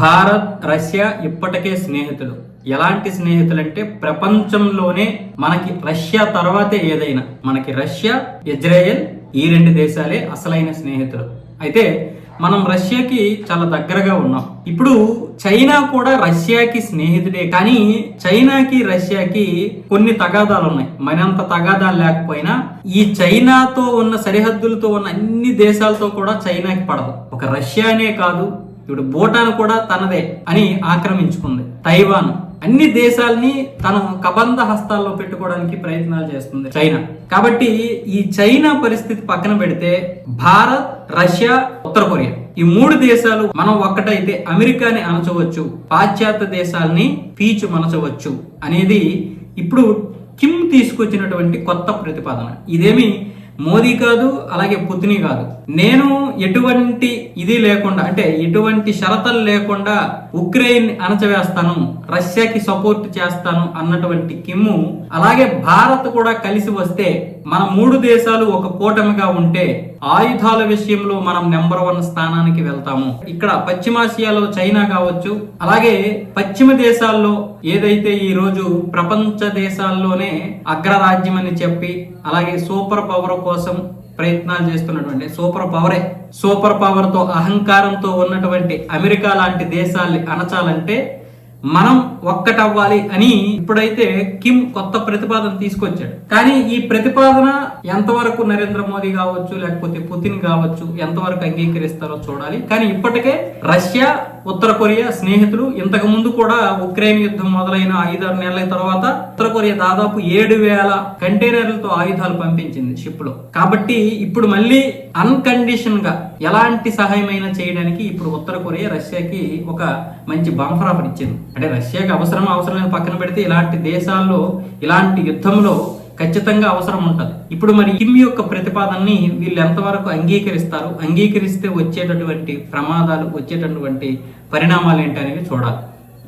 Bharat Russia ఇప్పటికే స్నేహితులు. ఎలాంటి స్నేహితులు అంటే ప్రపంచంలోనే మనకి రష్యా తర్వాతే ఏదైనా. మనకి రష్యా ఇజ్రాయెల్ ఈ రెండు దేశాలే అసలైన స్నేహితులు. అయితే మనం రష్యాకి చాలా దగ్గరగా ఉన్నాం. ఇప్పుడు చైనా కూడా రష్యాకి స్నేహితుడే. కానీ చైనాకి రష్యాకి కొన్ని తగాదాలు ఉన్నాయి. మనంత తగాదాలు లేకపోయినా ఈ చైనాతో ఉన్న సరిహద్దులతో ఉన్న అన్ని దేశాలతో కూడా చైనాకి పడదు ఒక రష్యానే కాదు ఇప్పుడు భూటాన్ కూడా తనదే అని ఆక్రమించుకుంది. తైవాన్. అన్ని దేశాల్ని తన కబంధ హస్తాల్లో పెట్టుకోవడానికి ప్రయత్నాలు చేస్తుంది చైనా. కాబట్టి ఈ చైనా పరిస్థితి పక్కన పెడితే భారత్ రష్యా ఉత్తర కొరియా. ఈ మూడు దేశాలు మనం ఒక్కటైతే అమెరికాని అణచవచ్చు పాశ్చాత్య దేశాల్ని పీచు మనచవచ్చు అనేది ఇప్పుడు కిమ్ తీసుకొచ్చినటువంటి కొత్త ప్రతిపాదన. ఇదేమి మోదీ కాదు అలాగే పుతిని కాదు. నేను ఎటువంటి ఇది లేకుండా అంటే ఎటువంటి షరతులు లేకుండా ఉక్రెయిన్ అణచవేస్తాను రష్యాకి సపోర్ట్ చేస్తాను అన్నటువంటి కిమ్ము అలాగే భారత్ కూడా కలిసి వస్తే మన మూడు దేశాలు ఒక కూటమిగా ఉంటే ఆయుధాల విషయంలో మనం నెంబర్ వన్ స్థానానికి వెళ్తాము. ఇక్కడ పశ్చిమాసియాలో చైనా కావచ్చు అలాగే పశ్చిమ దేశాల్లో ఏదైతే ఈ రోజు ప్రపంచ దేశాల్లోనే అగ్రరాజ్యం అని చెప్పి అలాగే సూపర్ పవర్ కోసం ప్రయత్నాలు చేస్తున్నటువంటి సూపర్ పవరే సూపర్ పవర్తో అహంకారంతో ఉన్నటువంటి అమెరికా లాంటి దేశాల్ని అణచాలంటే మనం ఒక్కటవ్వాలి అని ఇప్పుడైతే కిమ్ కొత్త ప్రతిపాదన తీసుకొచ్చాడు. కానీ ఈ ప్రతిపాదన ఎంతవరకు నరేంద్ర మోదీ కావచ్చు లేకపోతే పుతిన్ కావచ్చు ఎంతవరకు అంగీకరిస్తారో చూడాలి. కానీ ఇప్పటికే రష్యా ఉత్తర కొరియా స్నేహితులు ఇంతకు ముందు కూడా ఉక్రెయిన్ యుద్ధం మొదలైన ఐదారు నెలల తర్వాత ఉత్తర కొరియా దాదాపు ఏడు వేల కంటైనర్లతో ఆయుధాలు పంపించింది షిప్లో కాబట్టి ఇప్పుడు మళ్ళీ అన్కండిషన్గా ఎలాంటి సహాయమైనా చేయడానికి ఇప్పుడు ఉత్తర కొరియా రష్యాకి ఒక మంచి బంఫర్ ఆఫర్ ఇచ్చింది. అంటే రష్యాకి అవసరం అవసరమైన పక్కన పెడితే ఇలాంటి దేశాల్లో ఇలాంటి యుద్ధంలో ఖచ్చితంగా అవసరం ఉంటుంది. ఇప్పుడు మరి కిమ్ యొక్క ప్రతిపాదనని వీళ్ళు ఎంతవరకు అంగీకరిస్తారు? అంగీకరిస్తే వచ్చేటటువంటి ప్రమాదాలు వచ్చేటటువంటి పరిణామాలు ఏంటి అనేవి చూడాలి.